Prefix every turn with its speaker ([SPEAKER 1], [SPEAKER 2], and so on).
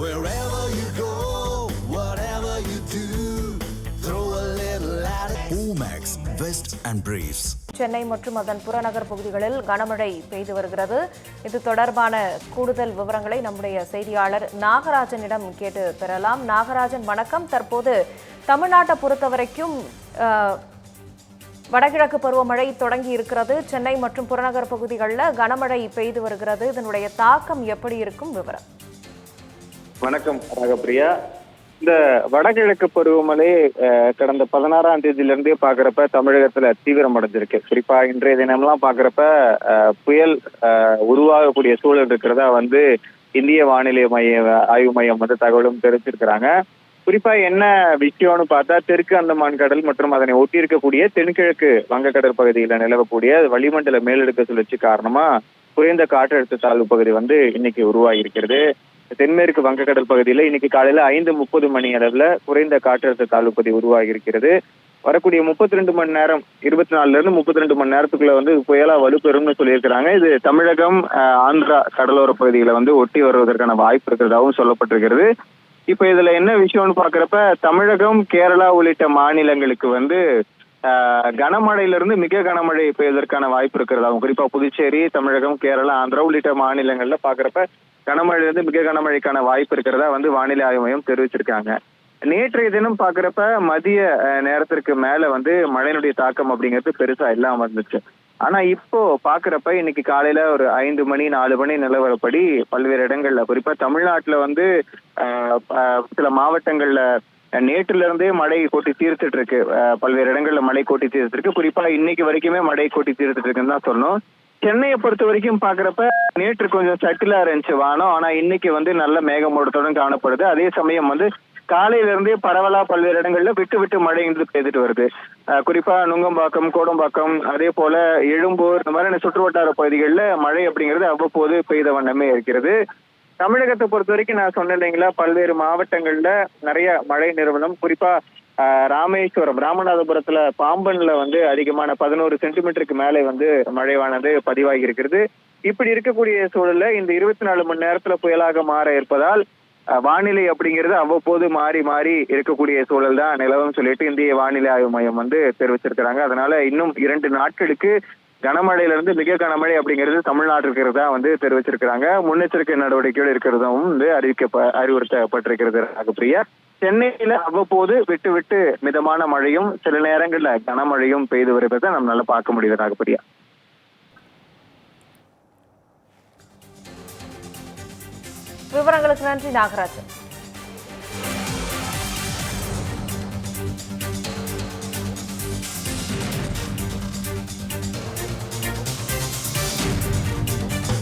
[SPEAKER 1] Wherever you go, whatever you do, throw a little at it. Omax, Vest and Briefs.
[SPEAKER 2] Chennai மற்றும் அதன் புறநகர் பகுதிகளில் கனமழை பெய்து வருகிறது. இது தொடர்பான கூடுதல் விவரங்களை நம்முடைய செய்தியாளர் நாகராஜனிடம் கேட்டு பெறலாம். நாகராஜன் வணக்கம். தற்போது தமிழ்நாட்டை பொறுத்தவரைக்கும் வடகிழக்கு பருவமழை தொடங்கி இருக்கிறது. சென்னை மற்றும் புறநகர் பகுதிகளில் கனமழை பெய்து வருகிறது. இதனுடைய தாக்கம் எப்படி இருக்கும்? விவரம்.
[SPEAKER 3] வணக்கம் ராகப்பிரியா. இந்த வடகிழக்கு பருவமழை கடந்த பதினாறாம் தேதியில இருந்தே பாக்குறப்ப தமிழகத்துல தீவிரம் அடைஞ்சிருக்கு குறிப்பா இன்றைய தினம்லாம் பாக்குறப்ப புயல் உருவாகக்கூடிய சூழல் இருக்கிறதா வந்து இந்திய வானிலை மைய ஆய்வு மையம் வந்து தகவலும் தெரிவிச்சிருக்கிறாங்க. குறிப்பா என்ன விஷயம்னு பார்த்தா தெற்கு அந்தமான் கடல் மற்றும் அதனை ஒட்டி இருக்கக்கூடிய தென்கிழக்கு வங்கக்கடல் பகுதியில நிலவக்கூடிய வளிமண்டல மேலடுக்கு சுழற்சி காரணமா குறைந்த காற்றழுத்த தாழ்வு பகுதி வந்து இன்னைக்கு உருவாகி இருக்கிறது தென்மேற்கு வங்கக்கடல் பகுதியில இன்னைக்கு காலையில ஐந்து முப்பது மணி அளவுல குறைந்த காற்றழுத்த தாழ்வு பகுதி உருவாகி இருக்கிறது வரக்கூடிய முப்பத்தி ரெண்டு மணி நேரம் இருபத்தி நாலுல இருந்து முப்பத்தி ரெண்டு மணி நேரத்துக்குள்ள வந்து புயலா வலுப்பெறும்னு சொல்லியிருக்கிறாங்க. இது தமிழகம் ஆந்திரா கடலோர பகுதிகளை வந்து ஒட்டி வருவதற்கான வாய்ப்பு இருக்கிறதாகவும் சொல்லப்பட்டிருக்கிறது. இப்ப இதுல என்ன விஷயம்னு பாக்குறப்ப தமிழகம் கேரளா உள்ளிட்ட மாநிலங்களுக்கு வந்து கனமழையிலிருந்து மிக கனமழை பெய்வதற்கான வாய்ப்பு இருக்கிறதாகவும் குறிப்பா புதுச்சேரி தமிழகம் கேரளா ஆந்திரா உள்ளிட்ட மாநிலங்கள்ல பாக்குறப்ப கனமழையிலிருந்து மிக கனமழைக்கான வாய்ப்பு இருக்கிறதா வந்து வானிலை ஆய்வு மையம் தெரிவிச்சிருக்காங்க. நேற்றைய தினம் பாக்குறப்ப மதிய நேரத்திற்கு மேல வந்து மழையினுடைய தாக்கம் அப்படிங்கிறது பெருசா இல்லாம இருந்துச்சு. ஆனா இப்போ பாக்குறப்ப இன்னைக்கு காலையில ஒரு ஐந்து மணி நாலு மணி நிலவரப்படி பல்வேறு இடங்கள்ல குறிப்பா தமிழ்நாட்டுல வந்து ஆஹ், சில மாவட்டங்கள்ல நேற்றுல இருந்தே மழை கொட்டி தீர்த்துட்டு இருக்கு பல்வேறு இடங்கள்ல மழை கொட்டி தீர்த்துட்டு இருக்கு குறிப்பா இன்னைக்கு வரைக்குமே மழை கொட்டி தீர்த்துட்டு இருக்குன்னு தான் சொன்னோம் சென்னையை பொறுத்த வரைக்கும் பாக்குறப்ப நேற்று கொஞ்சம் சட்டிலா இருந்துச்சு வானம். ஆனா இன்னைக்கு வந்து நல்ல மேகமூட்டத்துடன் காணப்படுது. அதே சமயம் வந்து காலையில இருந்தே பரவலா பல்வேறு இடங்கள்ல விட்டு விட்டு மழை என்று பெய்துட்டு வருது. குறிப்பா நுங்கம்பாக்கம் கோடம்பாக்கம் அதே போல எழும்பூர் இந்த மாதிரியான சுற்றுவட்டார பகுதிகளில் மழை அப்படிங்கிறது அவ்வப்போது பெய்த வண்ணமே இருக்கிறது. தமிழகத்தை பொறுத்த வரைக்கும் நான் சொன்னேன் இல்லைங்களா பல்வேறு மாவட்டங்கள்ல நிறைய மழை நிறுவனம் குறிப்பா ராமேஸ்வரம் ராமநாதபுரத்துல பாம்பன்ல வந்து அதிகமான பதினோரு சென்டிமீட்டருக்கு மேலே வந்து மழைவானது பதிவாகி இருக்கிறது. இப்படி இருக்கக்கூடிய சூழல்ல இந்த இருபத்தி நாலு மணி நேரத்துல புயலாக மாற இருப்பதால் அஹ், வானிலை அப்படிங்கிறது அவ்வப்போது மாறி மாறி இருக்கக்கூடிய சூழல் தான் நிலவும் சொல்லிட்டு இந்திய வானிலை ஆய்வு மையம் வந்து தெரிவிச்சிருக்கிறாங்க. அதனால இன்னும் இரண்டு நாட்களுக்கு கனமழையில இருந்து மிக கனமழை அப்படிங்கிறது தமிழ்நாட்டில் இருக்கிறதா வந்து தெரிவிச்சிருக்கிறாங்க. முன்னெச்சரிக்கை நடவடிக்கைகள் இருக்கிறதும் வந்து அறிவிக்க அறிவுறுத்தப்பட்டிருக்கிறது ராகப்பிரியா. சென்னையில அவ்வப்போது விட்டு விட்டு மிதமான மழையும் சில நேரங்கள்ல கனமழையும் பெய்து வருவதை நம்மளால பார்க்க முடியுது ராகப்பிரியா.
[SPEAKER 2] விவரங்களுக்கு நன்றி நாகராஜன்.